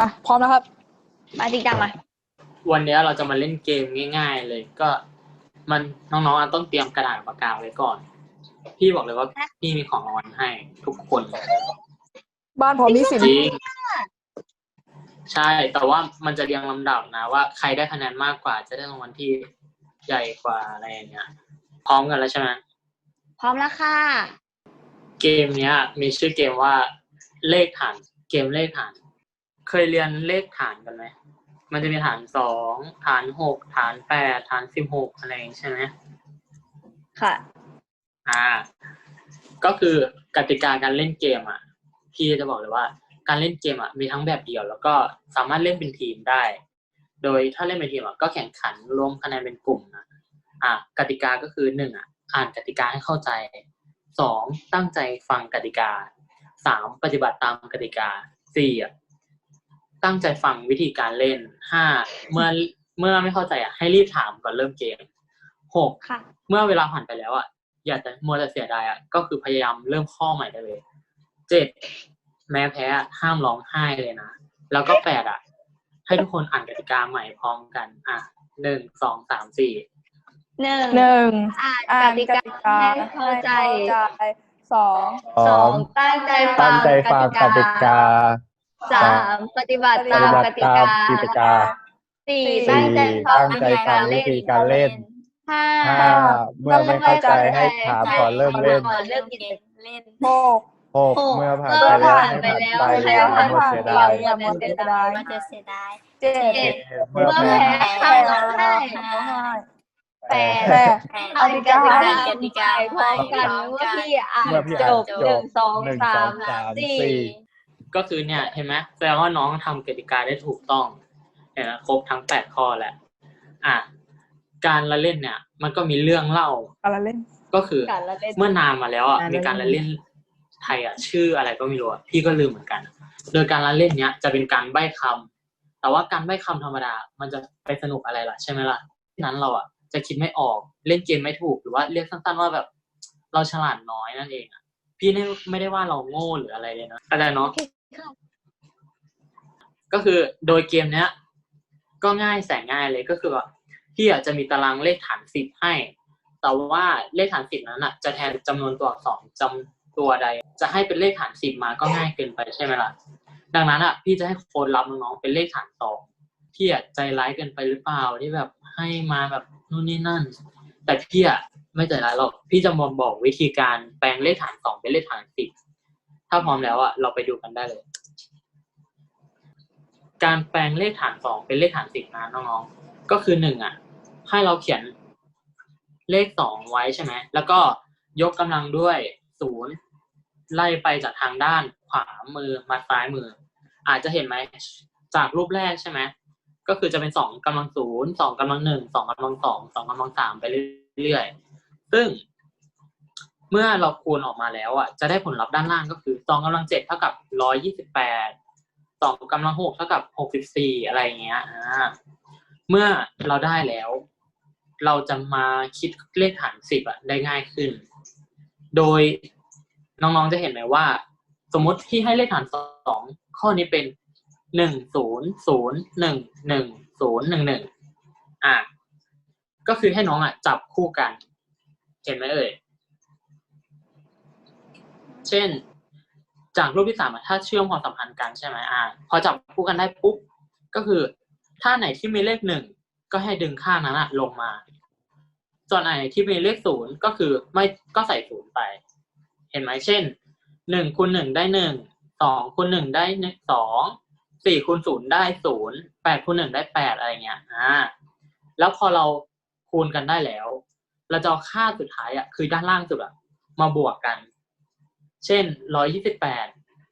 อะพร้อมนะครับ มาจริงจังมาวันนี้เราจะมาเล่นเกมง่าย ๆ เลยก็ มันน้องๆอะต้องเตรียมกระดาษปากกาไว้ก่อน พี่บอกเลยว่าพี่มีของรางวัลให้ทุกคนบ้านผมมีสินจริงใช่ แต่ว่ามันจะเรียงลำดับนะ ว่าใครได้คะแนนมากกว่า จะได้รางวัลที่ใหญ่กว่าอะไรอย่างเงี้ย พร้อมกันแล้วใช่ไหมพร้อมแล้วค่ะ เกมเนี้ย มีชื่อเกมว่าเลขฐาน เกมเลขฐานเค ยเรียนเลขฐานกันไหม มันจะมีฐานสอง ฐานหก ฐานแปด ฐานสิบหกอะไรอย่างงี้ใช่ไหมค่ะ อ่า ก็คือกติกาการเล่นเกมอะ พี่จะบอกเลยว่า การเล่นเกมอะมีทั้งแบบเดี่ยว แล้วก็สามารถเล่นเป็นทีมได้ โดยถ้าเล่นเป็นทีมอะก็แข่งขันรวมคะแนนเป็นกลุ่มนะอะกติกาก็คือหนึ่งอะ อ่านกติกาให้เข้าใจสองตั้งใจฟังกติกาสามปฏิบัติตามกติกาสี่อะ ตั้งใจฟังวิธีการเล่นห้าเมื่อเมื่อไม่เข้าใจอะให้รีบถามก่อนเริ่มเกมหกค่ะเมื่อเวลาผ่านไปแล้วอะอย่าแต่มัวแต่เสียดายอะก็คือพยายามเริ่มข้อใหม่ได้เลยเจ็ดแม้แพ้อะห้ามร้องไห้เลยนะ แล้วก็แปดอะ ให้ทุกคนอ่านกติกาใหม่พร้อมกัน อะหนึ่งสองสามสี่หนึ่งหนึ่งอ่านอ่ากนติกกาติกาให้เข้าใจใจสองสองตั้งใจฟัตั้งงใจฟังกติกา สามปฏิบัติปตาฏิมบักติติตากามกติกาสี่สี่ตั้งใจฟังตั้งใจฟังวิธีการเล่นห้าห้าเมื่อไม่เข้าใจให้ถามก่อนเริ่มเล่นก่อนเริ่มเกมเล่นหกหกหกเมื่อผ่านเมื่ไปอแล้วผ่านให้ไปแล้วผ่านไปให้แล้วผ่านหมดไปเสียแล้ดาวยอย่ามัวแต่เสียดายมันจะเสียดายเจ็ดเจ็ดเมื่อเมื่อแพ้แพ้ห้ามร้องไห้แปดแปดเอากติกากติกาพร้อมกันเมื่อพี่อ่านเมื่อพี่จอ่านบจหนึ่บงสองหนึ่งสาสอมงสามสี่สี่ ก็คือเนี่ยเห็นไหมแสดงว่าน้องทำกติกาได้ถูกต้องเห็นไหมครบทั้งแปดข้อแล้วอะการละเล่นเนี่ย มันก็มีเรื่องเล่าอะไรเล่น ก็คือการละเล่นเมื่อนานมาแล้วอะการละเล่นมีการละเล่นไทยอะชื่ออะไรก็ไม่รู้อะพี่ก็ลืมเหมือนกัน โดยการละเล่นเนี้ยจะเป็นการใบ้คำแต่ว่าการใบ้คำธรรมดา มันจะไปสนุกอะไรล่ะใช่ไหมล่ะนั้นเราอะจะคิดไม่ออกเล่นเกมไม่ถูกหรือว่าเรียกสั้นๆว่าแบบ เราฉลาดน้อยนั่นเองอะพี่ไม่ไม่ได้ว่าเราโง่หรืออะไรเลยนะเข้าใจเนาะ ก็คือโดยเกมเนี้ย ก็ง่ายแสนง่ายเลยก็คือแบบพี่อาจจะมีตารางเลขฐานสิบให้ แต่ว่าเลขฐานสิบนั้นอะ จะแทนจำนวนตัวอักษรจำตัวใด จะให้เป็นเลขฐานสิบมาก็ง่ายเกินไปใช่ไหมล่ะ ดังนั้นอะ พี่จะให้โค้ดรับน้องๆเป็นเลขฐานสองพี่อะใจร้ายเกินไปหรือเปล่าที่แบบให้มาแบบนู่นนี่นั่น แต่พี่อะไม่ใจร้ายหรอกพี่จะมาบอกวิธีการแปลงเลขฐานสองเป็นเลขฐานสิบถ้าพร้อมแล้วอะเราไปดูกันได้เลย การแปลงเลขฐานสองเป็นเลขฐานสิบนะน้องๆ ก็คือหนึ่งอะ ให้เราเขียนเลขสองไว้ใช่ไหม แล้วก็ยกกำลังด้วยศูนย์ไล่ไปจากทางด้านขวามือมาซ้ายมือ อาจจะเห็นไหมจากรูปแรกใช่ไหมก็คือจะเป็นสองกำลังศูนย์สองกำลังหนึ่งสองกำลังสองสองกำลังสามไปเรื่อยๆ ซึ่ง เมื่อเราคูณออกมาแล้วอะจะได้ผลลัพธ์ด้านล่างก็คือสองกำลังเจ็ดเท่ากับร้อยยี่สิบแปด สองกำลังหกเท่ากับหกสิบสี่อะไรเงี้ยอ่าเมื่อเราได้แล้ว เราจะมาคิดเลขฐานสิบอะได้ง่ายขึ้น โดยน้องๆจะเห็นไหมว่า สมมติที่ให้เลขฐานสองข้อนี้เป็นหนึ่งศูนย์ศูนย์หนึ่งหนึ่งศูนย์หนึ่งหนึ่งอะก็คือให้น้องอะ จับคู่กัน เห็นไหมเอ่ย เช่น จากรูปที่สามถ้าเชื่อมความสัมพันธ์กันใช่ไหมอ่า พอจับคู่กันได้ปุ๊บก็คือถ้าไหนที่มีเลขหนึ่งก็ให้ดึงข้างนั้นอะลงมา ส่วนไหนที่มีเลขศูนย์ก็คือไม่ก็ใส่ศูนย์ไป เห็นไหมเช่นหนึ่งคูณหนึ่งได้หนึ่งสองคูณหนึ่งได้สองสี่คูณศูนย์ได้ศูนย์แปดคูณหนึ่งได้แปดอะไรเงี้ยอ่าแล้วพอเราคูณกันได้แล้ว เราจะเอาค่าสุดท้ายอะคือด้านล่างสุดอะมาบวกกัน เช่นร้อยยี่สิบแปด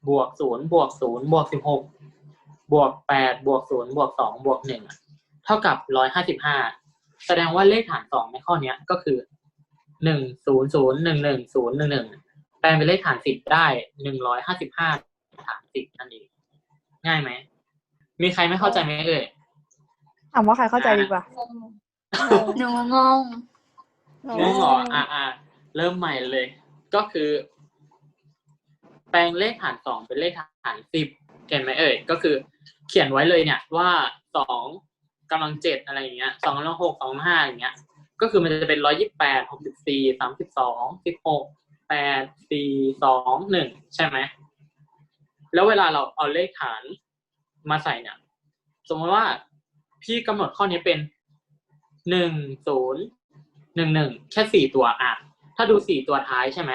บวกศูนย์บวกศูนย์บวกสิบหกบวกแปดบวกศูนย์บวกสองบวกหนึ่งเท่ากับร้อยห้าสิบห้าแสดงว่าเลขฐานสองในข้อเนี้ยก็คือหนึ่งศูนย์ศูนย์หนึ่งหนึ่งศูนย์หนึ่งหนึ่งแปลงเป็นเลขฐานสิบได้หนึ่งร้อยห้าสิบห้าฐานสิบนั่นเอง ง่ายไหม มีใครไม่เข้าใจไหมเอ่ยถามว่าใครเข้าใจดีกว่าหนูงงงงเหรออ่าอ่าเริ่มใหม่เลย ก็คือ แปลงเลขฐานสองเป็นเลขฐานสิบเห็นไหมเอ่ยก็คือ เขียนไว้เลยเนี่ยว่าสองกำลังเจ็ดอะไรอย่างเงี้ยสองกำลังหกสองกำลังห้าอย่างเงี้ย ก็คือมันจะเป็นร้อยยี่สิบแปดหกสิบสี่สามสิบสองสิบหกแปดสี่สองหนึ่งใช่ไหมแล้วเวลาเราเอาเลขฐานมาใส่เนี่ย สมมติว่าพี่กำหนดข้อนี้เป็นหนึ่งศูนย์หนึ่งหนึ่งแค่สี่ตัวอะ ถ้าดูสี่ตัวท้ายใช่ไหม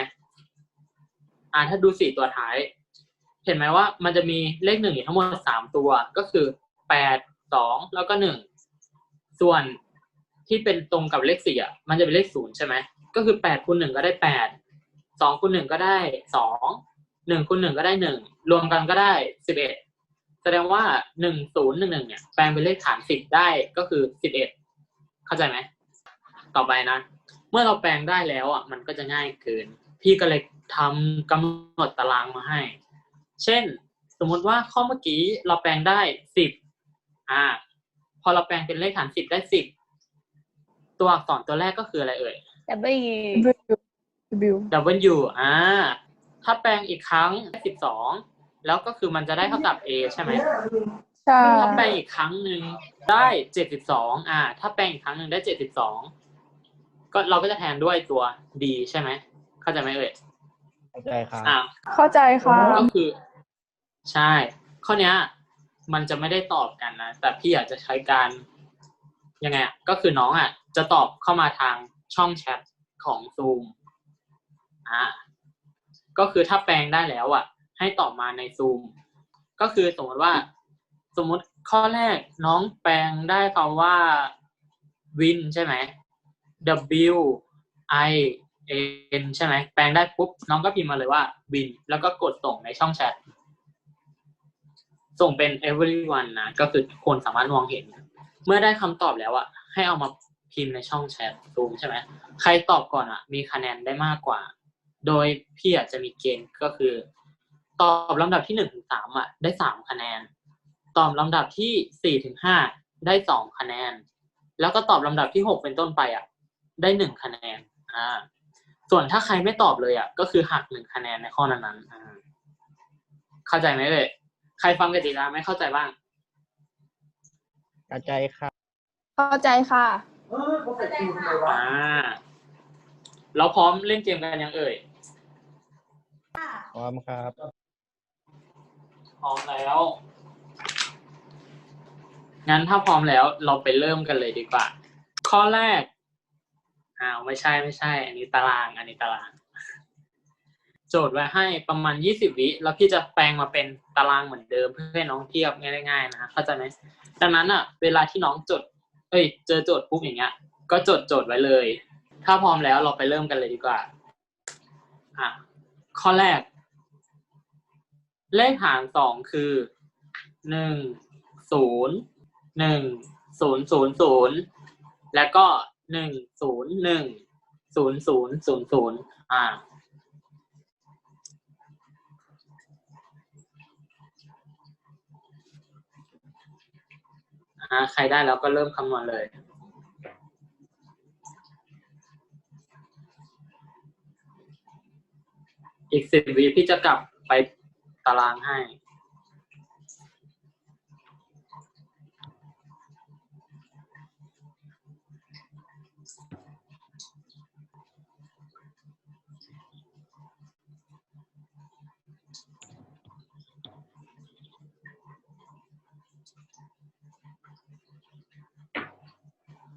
อ่าถ้าดูสี่ตัวท้าย เห็นไหมว่ามันจะมีเลขหนึ่งอยู่ทั้งหมดสามตัว ก็คือแปดสองแล้วก็หนึ่งส่วนที่เป็นตรงกับเลขสี่อะมันจะเป็นเลขศูนย์ใช่ไหมก็คือแปดคูณหนึ่งก็ได้แปดสองคูณหนึ่งก็ได้สองหนึ่งคูณหนึ่งก็ได้หนึ่งรวมกันก็ได้สิบเอ็ดแสดงว่าหนึ่งศูนย์หนึ่งหนึ่งเนี่ยแปลงเป็นเลขฐานสิบได้ก็คือสิบเอ็ดเข้าใจไหมต่อไปนะ เมื่อเราแปลงได้แล้วอะมันก็จะง่ายเกิน พี่ก็เลย ทำกำหนดตารางมาให้ เช่น สมมุติว่าข้อเมื่อกี้เราแปลงได้สิบอ่า พอเราแปลงเป็นเลขฐานสิบได้สิบตัวอักษรตัวแรกก็คืออะไรเอ่ย W W W อ่า ถ้าแปลงอีกครั้งสิบสองแล้วก็คือมันจะได้เท่ากับ A ใช่ไหมใช่ถ้าแปลงอีกครั้งหนึ่งได้เจ็ดสิบสองอ่า ถ้าแปลงอีกครั้งหนึ่งได้เจ็ดสิบสองก็เราก็จะแทนด้วยตัว D ใช่ไหมเข้าใจไหมเอ่ย เข้าใจครับอ่าเข้าใจค่ะก็คือ ใช่ ข้อเนี้ย มันจะไม่ได้ตอบกันนะแต่พี่อยากจะใช้การยังไงอะก็คือน้องอะ จะตอบเข้ามาทางช่องแชทของซูมอ่าก็คือถ้าแปลงได้แล้วอะ ให้ตอบมาในซูมก็คือสมมติว่า สมมติข้อแรกน้องแปลงได้คำว่า win ใช่ไหม W I N ใช่ไหมแปลงได้ปุ๊บน้องก็พิมพ์มาเลยว่า win แล้วก็กดส่งในช่องแชทส่งเป็น everyone นะก็คือทุกคนสามารถมองเห็น เมื่อได้คำตอบแล้วอะให้เอามาพิมพ์ในช่องแชทซูมใช่ไหมใครตอบก่อนอะมีคะแนนได้มากกว่า โดยพี่อาจจะมีเกณฑ์ก็คือ ตอบลำดับที่หนึ่งถึงสามอะได้สามคะแนน ตอบลำดับที่สี่ถึงห้าได้สองคะแนน แล้วก็ตอบลำดับที่หกเป็นต้นไปอะได้หนึ่งคะแนนอ่า ส่วนถ้าใครไม่ตอบเลยอะก็คือหักหนึ่งคะแนนในข้อนั้นๆอ่าเข้าใจไหมเลยใครฟังกติกาไม่เข้าใจบ้างเข้าใจครับเข้าใจค่ะอ่าเราพร้อมเล่นเกมกันยังเอ่ยพร้อมครับพร้อมแล้วงั้นถ้าพร้อมแล้วเราไปเริ่มกันเลยดีกว่า ข้อแรก อ้าวไม่ใช่ไม่ใช่ อันนี้ตาราง อันนี้ตาราง โจทย์ไว้ให้ประมาณยี่สิบวิแล้วพี่จะแปลงมาเป็นตารางเหมือนเดิมเพื่อให้น้องเทียบง่ายๆนะเข้าใจไหมดังนั้นอะ เวลาที่น้องจด เอ้ย เจอโจทย์ปุ๊บอย่างเงี้ย ก็จดโจทย์ไว้เลย ถ้าพร้อมแล้วเราไปเริ่มกันเลยดีกว่า อะ ข้อแรก เลขหารสองคือหนึ่งศูนย์หนึ่งศูนย์ศูนย์ศูนย์แล้วก็ หนึ่งศูนย์หนึ่งศูนย์ศูนย์ศูนย์ศูนย์อ่าอ่าใครได้แล้วก็เริ่มคำนวณเลยอีกสิบวิพี่จะกลับไปตารางให้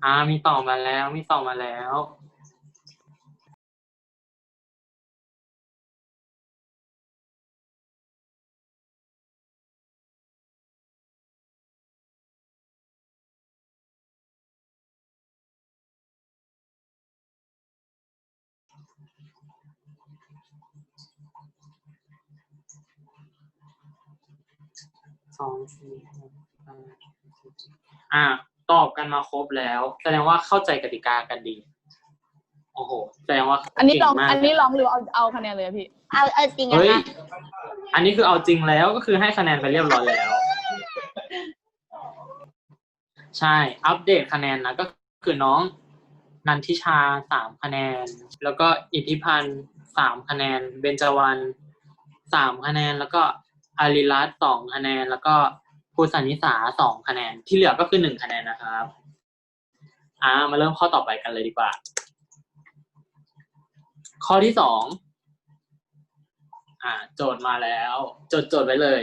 อ่ามีต่อมาแล้ว มีต่อมาแล้ว สองสี่หกแปดอ่า ตอบกันมาครบแล้ว แสดงว่าเข้าใจกติกากันดี โอ้โห แสดงว่าอันนี้ลอง เก่มาก อันนี้ลองหรือเอาเอาคะแนนเลยอะพี่ เอาเอาจริงอะเฮ้ยคะอันนี้คือเอาจริงแล้วก็คือให้คะแนนไปเรียบร้อยแล้ว ใช่ อัปเดตคะแนนนะก็คือน้องนันทิชาสามคะแนน แล้วก็อิทธิพันธ์สามคะแนน เบญจวรรณสามคะแนน แล้วก็ อาริรัตสองคะแนน แล้วก็ภูสานนิสาสองคะแนน ที่เหลือก็คือหนึ่งคะแนนนะครับอ่ามาเริ่มข้อต่อไปกันเลยดีกว่า ข้อที่สองอ่า โจทย์มาแล้ว จดจดไว้เลย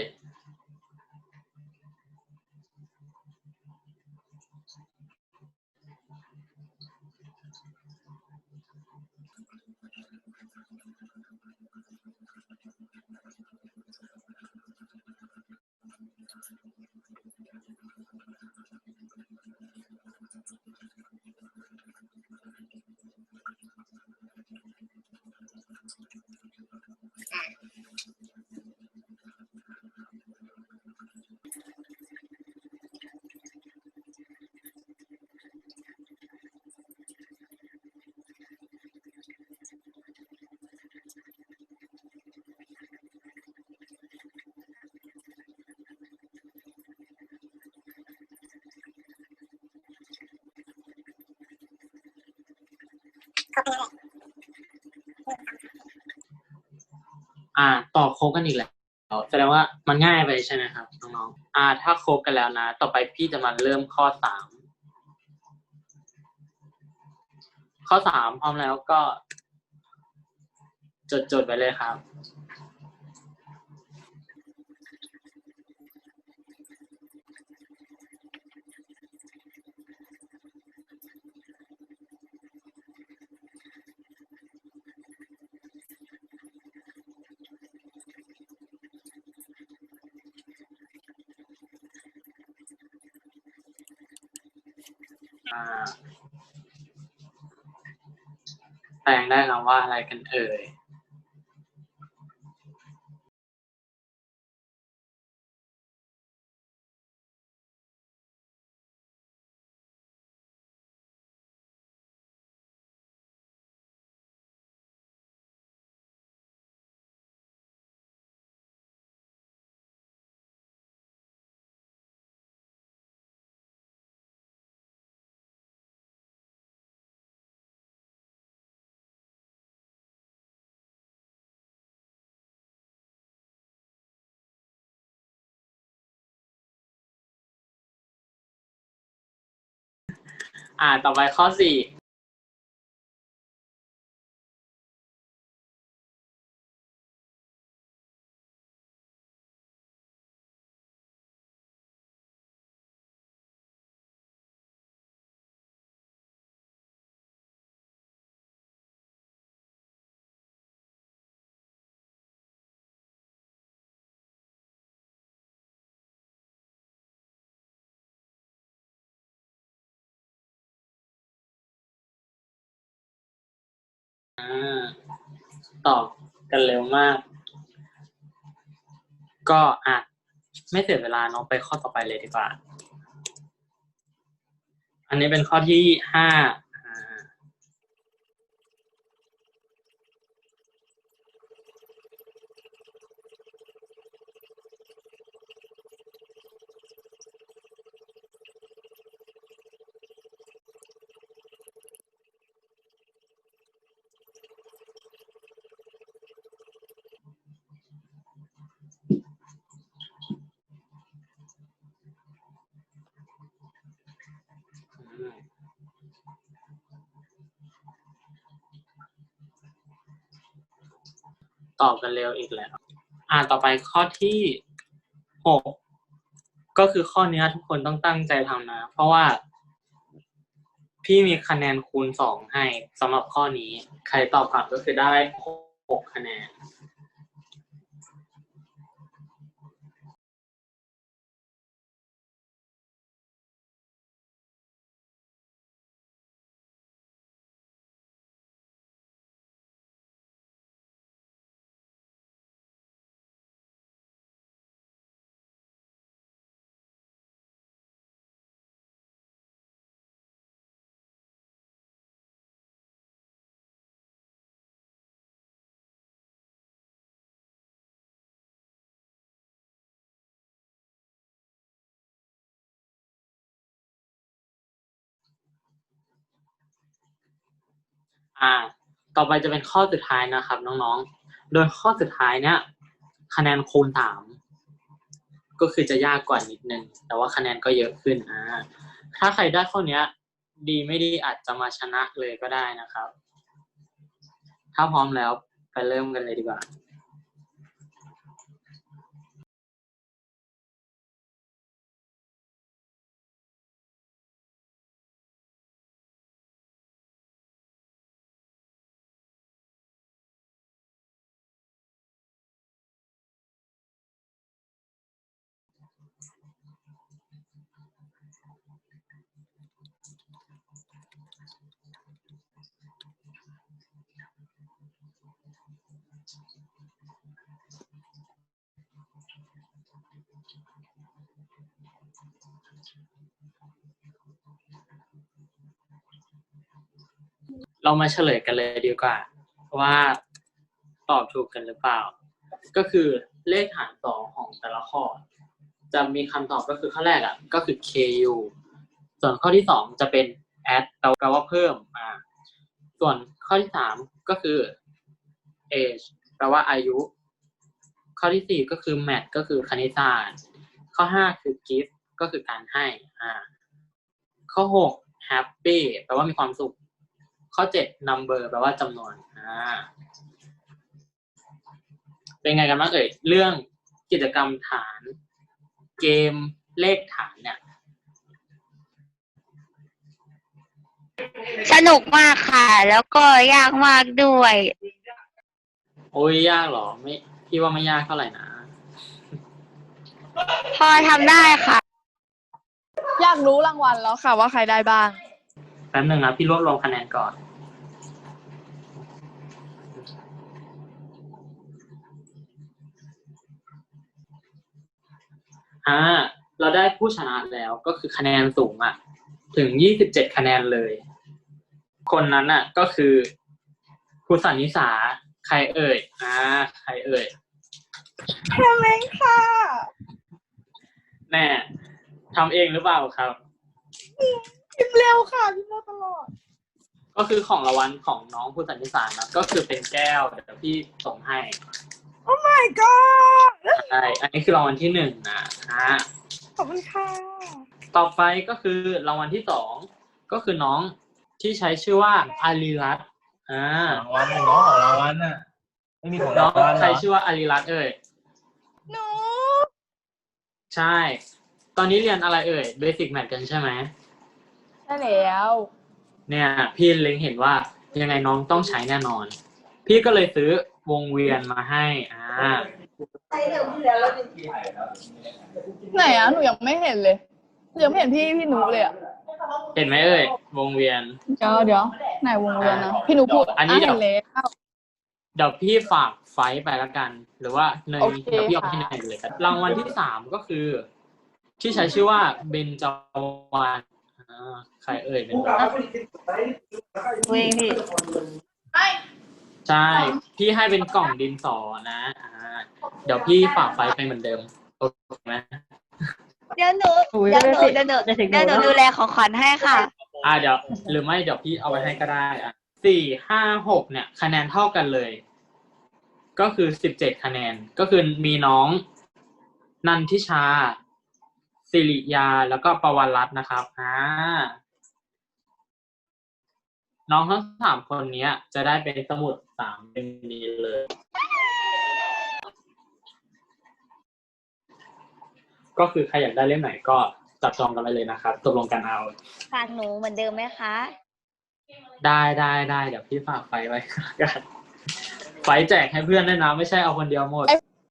อ่า ตอบครบกันอีกแล้วแสดงว่ามันง่ายไปใช่ไหมครับน้องๆอ่า ถ้าครบกันแล้วนะ ต่อไปพี่จะมาเริ่มข้อสามข้อสามพร้อมแล้วก็ จดจดๆไว้เลยครับ แปลงได้คำว่าอะไรกันเอ่ย อ่าต่อไปข้อสี่ ตอบกันเร็วมาก ก็อะ ไม่เสียเวลาเนาะไปข้อต่อไปเลยดีกว่า อันนี้เป็นข้อที่ห้า อืม ตอบกันเร็วอีกแล้ว อ่าต่อไปข้อที่หกก็คือข้อนี้ทุกคนต้องตั้งใจทำนะ เพราะว่า พี่มีคะแนนคูณสองให้สำหรับข้อนี้ ใครตอบกลับก็คือได้หกคะแนน อ่า ต่อไปจะเป็นข้อสุดท้ายนะครับ น้องๆ โดยข้อสุดท้ายเนี่ย คะแนนคูณสามก็คือจะยากกว่านิดนึง แต่ว่าคะแนนก็เยอะขึ้นอ่าถ้าใครได้ข้อเนี้ยดีไม่ดีอาจจะมาชนะเลยก็ได้นะครับ ถ้าพร้อมแล้วไปเริ่มกันเลยดีกว่า เรามาเฉลยกันเลยดีกว่า ว่าตอบถูกกันหรือเปล่า ก็คือเลขฐานสองของแต่ละข้อ จะมีคำตอบก็คือข้อแรกอะก็คือ ku ส่วนข้อที่สองจะเป็น add แปลว่าเพิ่มอ่าส่วนข้อที่สามก็คือ age แปลว่าอายุ ข้อที่สี่ก็คือ math ก็คือคณิตศาสตร์ข้อห้าคือ gift ก็คือการให้อ่าข้อหก happy แปลว่ามีความสุข ข้อเจ็ด number แปลว่าจำนวนอ่าเป็นไงกันบ้างเอ่ยเรื่องกิจกรรมฐาน เกมเลขฐานเนี่ย สนุกมากค่ะ แล้วก็ยากมากด้วย โอ้ยยากเหรอไม่พี่ว่าไม่ยากเท่าไหร่นะ พอทำได้ค่ะ อยากรู้รางวัลแล้วค่ะว่าใครได้บ้างแป๊บหนึ่งนะพี่รวบรวมคะแนนก่อนอ่าเราได้ผู้ชนะแล้วก็คือคะแนนสูงอะ ถึงยี่สิบเจ็ดคะแนนเลย คนนั้นอะ ก็คือครูสันนิสาใครเอ่ยอ่าใครเอ่ยทำเองค่ะแน่ทำเองหรือเปล่าครับ พิมพ์เร็วค่ะพิมพ์เร็วตลอด ก็คือของรางวัลของน้องผู้สันนิสานะก็คือเป็นแก้วเดี๋ยวพี่ส่งให้โอ้ my god ใช่อันนี้คือรางวัลที่หนึ่งนะฮะขอบคุณค่ะ ต่อไปก็คือรางวัลที่สองก็คือน้องที่ใช้ชื่อว่าอารีรัตน์อ่ารางวัลหนึ่งน้องของรางวัลน่ะ ไม่มีของน้ราองงวัลเหใครรอชื่อว่าอารีรัตน์เอ่ยหนู ใช่ ตอนนี้เรียนอะไรเอ่ยเบสิกแมทกันใช่ไหม ได้แล้ว เนี่ยพี่เล็งเห็นว่ายังไงน้องต้องใช้แน่นอน พี่ก็เลยซื้อวงเวียนมาให้อ่าไหนอะหนูยังไม่เห็นเลยหนูยังไม่เห็นพี่พี่หนูเลยอะเห็นไหมเอ่ย วงเวียน เดี๋ยวเดี๋ยวไหนวงเวียนนะพี่หนูพูดอันนี้ะเห็นแล้วเดี๋ยวพี่ฝากไฟล์ไปละกัน หรือว่าเนยโอเคเดี๋ยวพี่เอาค่ะที่ไหนเลยกันรางวัลที่สามก็คือ ที่ใช้ชื่อว่าเบนจาวานอ่า ใครเอ่ยเป็นตัวเวงพี่ใช่ พี่ให้เป็นกล่องดินสอนะอ่าเดี๋ยวพี่ฝากไฟไปเหมือนเดิมโอเคไหมเดี๋ยวหนูเดี๋ยวหนูเดี๋ยวหนูเดี๋ยวหนูดูแลของขวัญให้ค่ะ อ่าเดี๋ยว หรือไม่เดี๋ยวพี่เอาไปให้ก็ได้อะสี่ห้าหกเนี่ย คะแนนเท่ากันเลย ก็คือสิบเจ็ดคะแนนก็คือมีน้อง นันทิชา สิริยาแล้วก็ประวันรัตน์นะครับอ่าน้องทั้งสามคนเนี้ย จะได้เป็นสมุดสามเป็นนี้เลย ก็คือใครอยากได้เล่มไหนก็จับจองกันไปเลยนะครับตกลงกันเอา ฝากหนูเหมือนเดิมไหมคะ ได้ได้ได้เดี๋ยวพี่ฝากไฟไว้กันไฟแจกให้เพื่อนด้วยนะ ไม่ใช่เอาคนเดียวหมด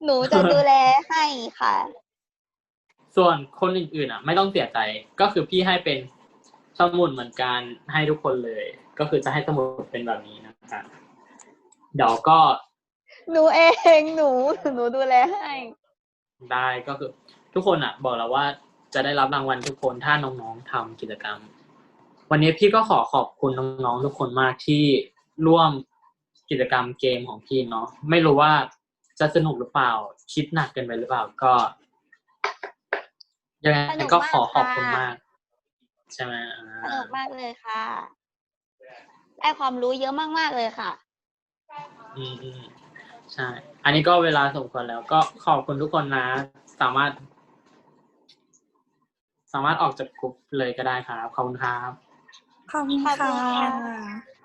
หนูจะดูแลให้ค่ะ ส่วนคนอื่นๆอะ ไม่ต้องเสียใจก็คือพี่ให้เป็นสมุดเหมือนกันให้ทุกคนเลย ก็คือจะให้สมุดเป็นแบบนี้นะครับเดี๋ยวก็ หนูเองหนูหนูดูแลให้ได้ก็คือ ทุกคนอะ บอกแล้วว่าจะได้รับรางวัลทุกคนถ้าน้องๆทำกิจกรรม วันนี้พี่ก็ขอขอบคุณน้องๆทุกคนมากที่ร่วมกิจกรรมเกมของพี่เนาะไม่รู้ว่าจะสนุกหรือเปล่า คิดหนักเกินไปหรือเปล่า ก็ ยังไงสนุกก็มากขอขอบคุณค่ะมาก ใช่ไหมอ่สนุากมากเลยค่ะ ได้ความรู้เยอะมากๆเลยค่ะอืมอืมใช่ อันนี้ก็เวลาสมควรแล้ว ก็ขอบคุณทุกคนนะ สามารถ สามารถออกจากกลุ่มเลยก็ได้ครับ ขอบคุณครับ ขอบคุณขอบคุณค่ะค่ะ